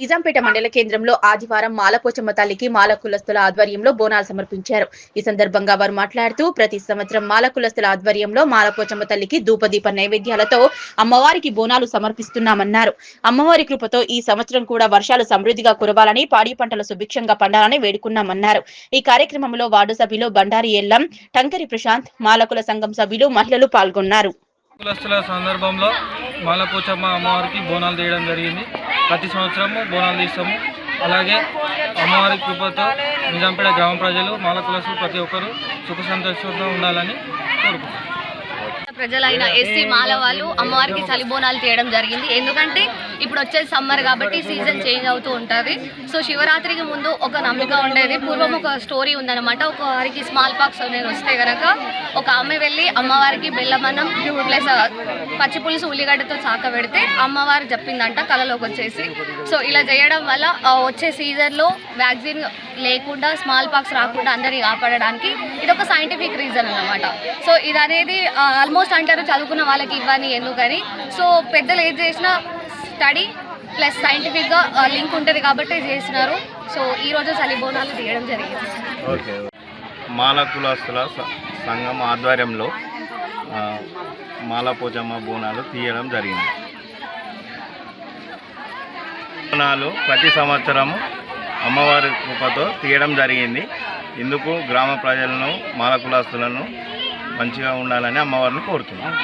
నిజాంపేట మండల కేంద్రంలో ఆదివారం మాలపోచమ్మ తల్లికి మాల కులస్తుల ఆధ్వర్యంలో బోనాలు సమర్పించారు. ఈ సందర్భంగా వారు మాట్లాడుతూ ప్రతి సంవత్సరం మాల కులస్తుల ఆధ్వర్యంలో మాలపోచమ్మ తల్లికి ధూపదీప నైవేద్యాలతో అమ్మవారికి బోనాలు సమర్పిస్తున్నామన్నారు. అమ్మవారి కృపతో ఈ సంవత్సరం కూడా వర్షాలు సమృద్ధిగా కురవాలని పాడి పంటలు సుభిక్షంగా పండాలని వేడుకున్నామన్నారు. ఈ కార్యక్రమంలో వార్డు సభ్యులు బండారి ఎల్లం టంకరి ప్రశాంత్ మాలకుల సంఘం సభ్యులు మహిళలు పాల్గొన్నారు. కులస్తుల సందర్భంలో మాలపోచమ్మ అమ్మవారికి బోనాలు తీయడం జరిగింది. ప్రతి సంవత్సరము బోనాలు తీస్తాము అలాగే అమ్మవారి కృపతో నిజాంపేట గ్రామ ప్రజలు మాల ప్రతి ఒక్కరూ సుఖ సంతోషంతో ఉండాలని కోరుకుంటున్నాను ప్రజలైన ఎస్సీ మాల వాళ్ళు అమ్మవారికి చలిబోనాలు తీయడం జరిగింది. ఎందుకంటే ఇప్పుడు వచ్చేది సమ్మర్ కాబట్టి సీజన్ చేంజ్ అవుతూ ఉంటుంది. సో శివరాత్రికి ముందు ఒక నమ్మిక ఉండేది. పూర్వం ఒక స్టోరీ ఉందన్నమాట. ఒక వారికి స్మాల్ పాక్స్ అనేది వస్తే కనుక ఒక ఆమె వెళ్ళి అమ్మవారికి బెల్లమన్నం ప్లస్ పచ్చి పులుసు ఉల్లిగడ్డతో చాక పెడితే అమ్మవారు చెప్పిందంట కళలోకి వచ్చేసి. సో ఇలా చేయడం వల్ల వచ్చే సీజన్లో వ్యాక్సిన్ లేకుండా స్మాల్ పాక్స్ రాకుండా అందరినీ కాపాడడానికి ఇది ఒక సైంటిఫిక్ రీజన్ అనమాట సో ఇది అనేది ఆల్మోస్ట్ అంటారు చదువుకున్న వాళ్ళకి ఇవ్వని ఎందుకని. సో పెద్దలు ఏది చేసినా స్టడీ ప్లస్ సైంటిఫిక్గా లింక్ ఉంటుంది కాబట్టి చేసినారు. సో ఈరోజు చలిబోనాలు తీయడం జరిగింది. ఓకే. మాల కులస్తుల సంఘం ఆధ్వర్యంలో ఆ, మాల పోచమ్మ బోనాలు తీయడం జరిగింది. బోనాలు ప్రతి సంవత్సరము అమ్మవారి కృపతో తీయడం జరిగింది. ఇందుకు గ్రామ ప్రజలను మాల కులస్తులను మంచిగా ఉండాలని అమ్మవారిని కోరుతున్నాం.